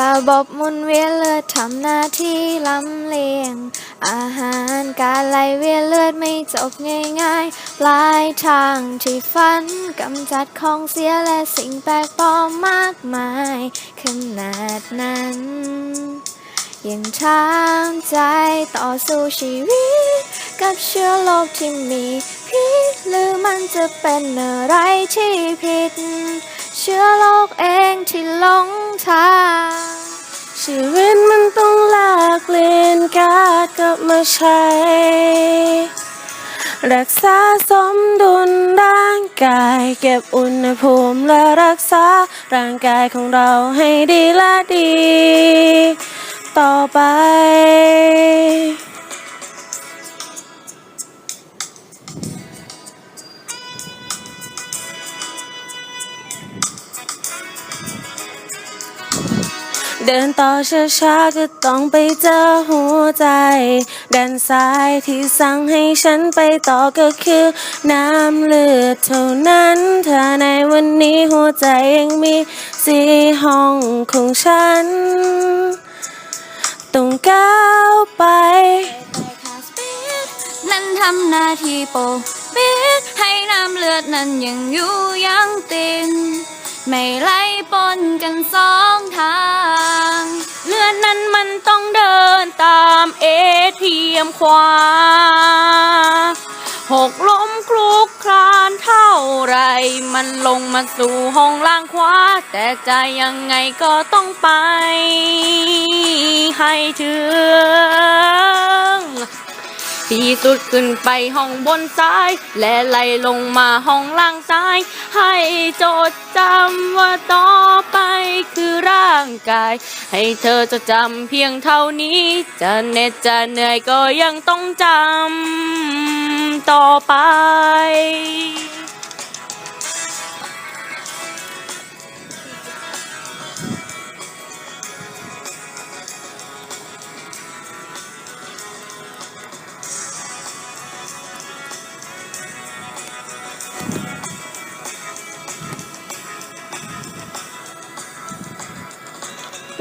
ระบบมุนเวียนเลือดทำหน้าที่ลำเลียง อาหารการไหลเวียนเลือดไม่จบง่ายๆปลายทางที่ฝันกำจัดของเสียและสิ่งแปลกปลอมมากมายขนาดนั้น ยังถามใจต่อสู้ชีวิต กับเชื้อโรคที่มีพิษหรือมันจะเป็นอะไรที่ผิด ชื้อโรคเองที่หลงทางชีวิตมันต้องแลกเปลี่ยนการดกลับมาใช้ รักษาสมดุลร่างกาย เก็บอุณหภูมิและรักษาร่างกายของเราให้ดีและดี ต่อไป เดินต่อช้าๆก็ต้องไปเจอหัวใจด้านซ้ายที่สั่งให้ฉันไปต่อก็คือ น้ำเลือดเท่านั้นถ้าในวันนี้หัวใจยังมีสีห้องของฉัน ต้องก้าวไปนั้นทำหน้าที่โปกปิดให้น้ำเลือดนั้นยังอยู่ยังตินไม่ไล่ปนกันสองทางามเอทียมขวา หกล้มคลุกคลานเท่าไร มันลงมาสู่ห้องล่างขวา แต่ใจยังไงก็ต้องไป ให้ถึง สุดขึ้นไปห้องบนซ้าย และไล่ลงมาห้องล่างซ้าย ให้จดจำว่าต่อไปคือร่างกาย ให้เธอจะจำเพียงเท่านี้ จะเหน็ดจะเหนื่อยก็ยังต้องจำต่อไป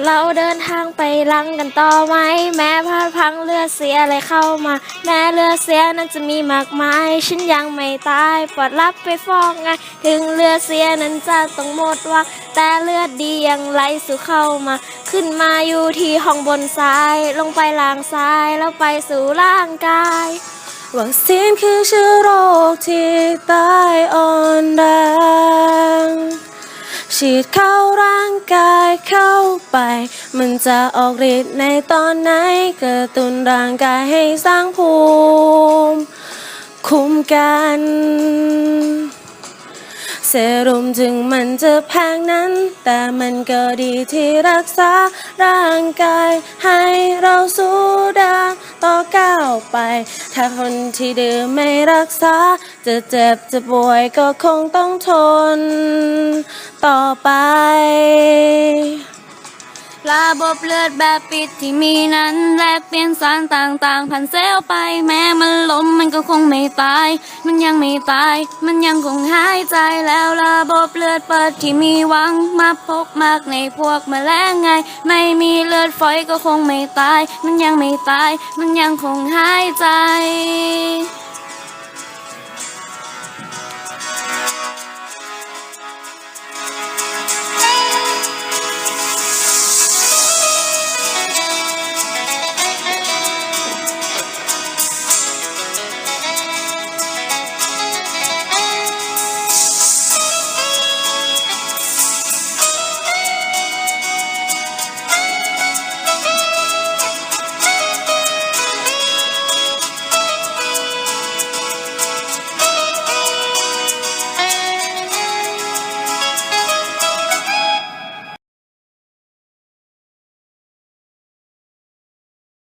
เราเดินทางไปลังกันต่อไหม แม้พลาดพังเลือดเสียอะไรเข้ามา แม้เลือดเสียนั้นจะมีมากมาย ฉันยังไม่ตายปลอดรับไปฟอกไง ถึงเลือดเสียนั้นจะต้องหมดว่า แต่เลือดดียังไหลสู่เข้ามา ขึ้นมาอยู่ที่ห้องบนซ้าย ลงไปล่างซ้าย แล้วไปสู่ร่างกายวัคซีนคือเชื้อโรคที่ตายอ่อน ฉีดเข้าร่างกายเข้าไป มันจะออกฤทธิ์ในตอนไหนกระตุ้นร่างกายให้สร้างภูมิ คุ้มกัน รุ่มถึงมันจะแพงนั้น แต่มันก็ดีที่รักษาร่างกาย ให้เราสู้ดาต่อก้าวไป ถ้าคนที่ดื่มไม่รักษา จะเจ็บจะป่วยก็คงต้องทน ต่อไป ระบบเลือดแบบปิดที่มีนั้นแลกเปลี่ยนสารต่างๆผ่านเซลล์ไป แม้มันล้มมันก็คงไม่ตาย มันยังไม่ตาย มันยังคงหายใจแล้วระบบเลือดเปิดที่มีหวังมาพกมากในพวกแมลงไง ไม่มีเลือดฝอยก็คงไม่ตาย มันยังไม่ตาย มันยังคงหายใจ